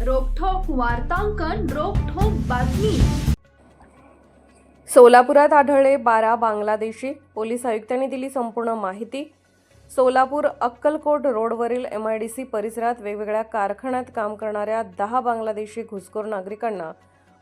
वार्तांकन रोखोक बातमी. सोलापुरात आढळले बारा बांगलादेशी पोलीस आयुक्तांनी दिली संपूर्ण माहिती. सोलापूर अक्कलकोट रोडवरील एम आय डी सी परिसरात वेगवेगळ्या कारखान्यात काम करणाऱ्या दहा बांगलादेशी घुसखोर नागरिकांना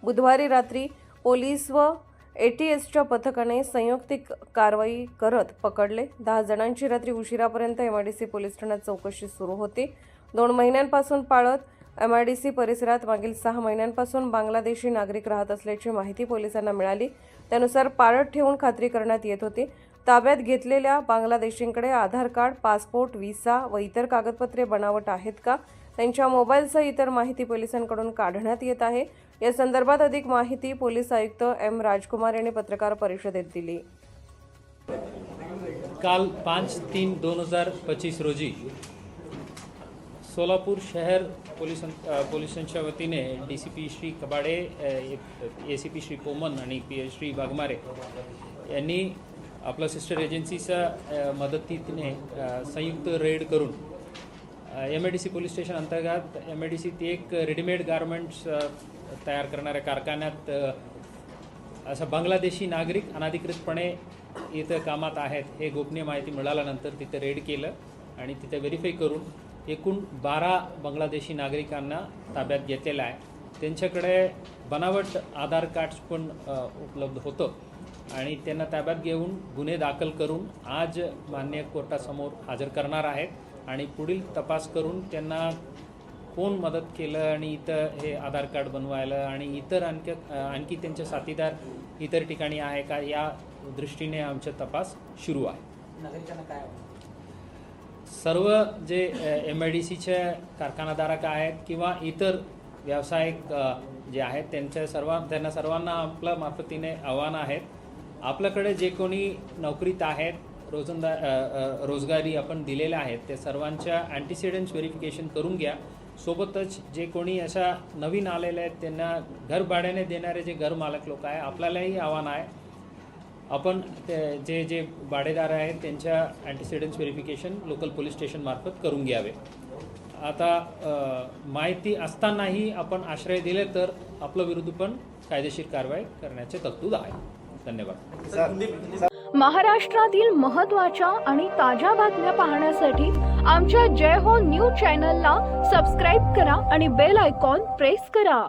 बुधवारी रात्री पोलीस व ए टी एसच्या पथकाने संयुक्तिक कारवाई करत पकडले. दहा जणांची रात्री उशिरापर्यंत M I D C police ठाण्यात चौकशी सुरू होती. दोन महिन्यांपासून पाळत एम आय डी सी परिसरात मागील सहा महिन्यांपासून बांगलादेशी नागरिक राहत असल्याची माहिती पोलिसांना मिळाली. त्यानुसार पाळत ठेवून खात्री करण्यात येत होती. ताब्यात घेतलेल्या बांगलादेशींकडे आधार कार्ड पासपोर्ट व्हिसा व इतर कागदपत्रे बनावट आहेत का? त्यांच्या मोबाईलसह इतर माहिती पोलिसांकडून काढण्यात येत आहे. या संदर्भात अधिक माहिती पोलीस आयुक्त एम राजकुमार यांनी पत्रकार परिषदेत दिली. काल पाच तीन दोन हजार पच्चीस रोजी सोलापूर शहर पोलिसां पोलिसांच्या वतीने D C P Shri Kabade A C P Shri Poman आणि पी एच श्री वाघमारे यांनी आपलं सिस्टर एजन्सीच्या मदतीने संयुक्त रेड करून M I D C police station अंतर्गत एम आय डी सी एक रेडीमेड गारमेंट्स तयार करणाऱ्या कारखान्यात असा बांगलादेशी नागरिक अनधिकृतपणे इथं कामात आहेत हे गोपनीय माहिती मिळाल्यानंतर तिथे रेड केलं आणि तिथे व्हेरीफाय करून एकूण बारा बांगलादेशी नागरिकांना ताब्यात घेतलेलं आहे. त्यांच्याकडे बनावट आधार कार्ड्स पण उपलब्ध होतं. आणि त्यांना ताब्यात घेऊन गुन्हे दाखल करून आज मान्य कोर्टासमोर हजर करणार आहेत. आणि पुढील तपास करून त्यांना कोण मदत केलं आणि इथं हे आधार कार्ड बनवायला आणि इतर आणखी आणखी त्यांचे साथीदार इतर ठिकाणी आहे का या दृष्टीने आमचा तपास सुरू आहे. नागरिकांना काय सर्व जे एम आय डी सीचे कारखानाधारक आहेत किंवा इतर व्यावसायिक जे आहेत त्यांच्या सर्व त्यांना सर्वांना आपल्या मार्फतीने आव्हान आहेत. आपल्याकडे जे कोणी नोकरीत आहेत रोजंदा रोजगारी आपण दिलेल्या आहेत ते सर्वांच्या अँटीसिडन्स व्हेरिफिकेशन करून घ्या. सोबतच जे कोणी अशा नवीन आलेले आहेत त्यांना घर भाड्याने देणारे जे घर मालक लोक आहे आपल्यालाही आव्हान आहे. आपण ते- जे जे भाडेदार आहेत त्यांच्या अँटीसिडन्स व्हेरिफिकेशन लोकल पोलीस स्टेशनमार्फत करून घ्यावे. आता माहिती असतानाही आपण आश्रय दिले तर आपल्या विरुद्ध पण कायदेशीर कारवाई करण्याचे तरतूद आहे. धन्यवाद. महाराष्ट्रातील महत्त्वाच्या आणि ताज्या बातम्या पाहण्यासाठी आमच्या जय हो न्यूज चॅनलला सबस्क्राईब करा आणि बेल आयकॉन प्रेस करा.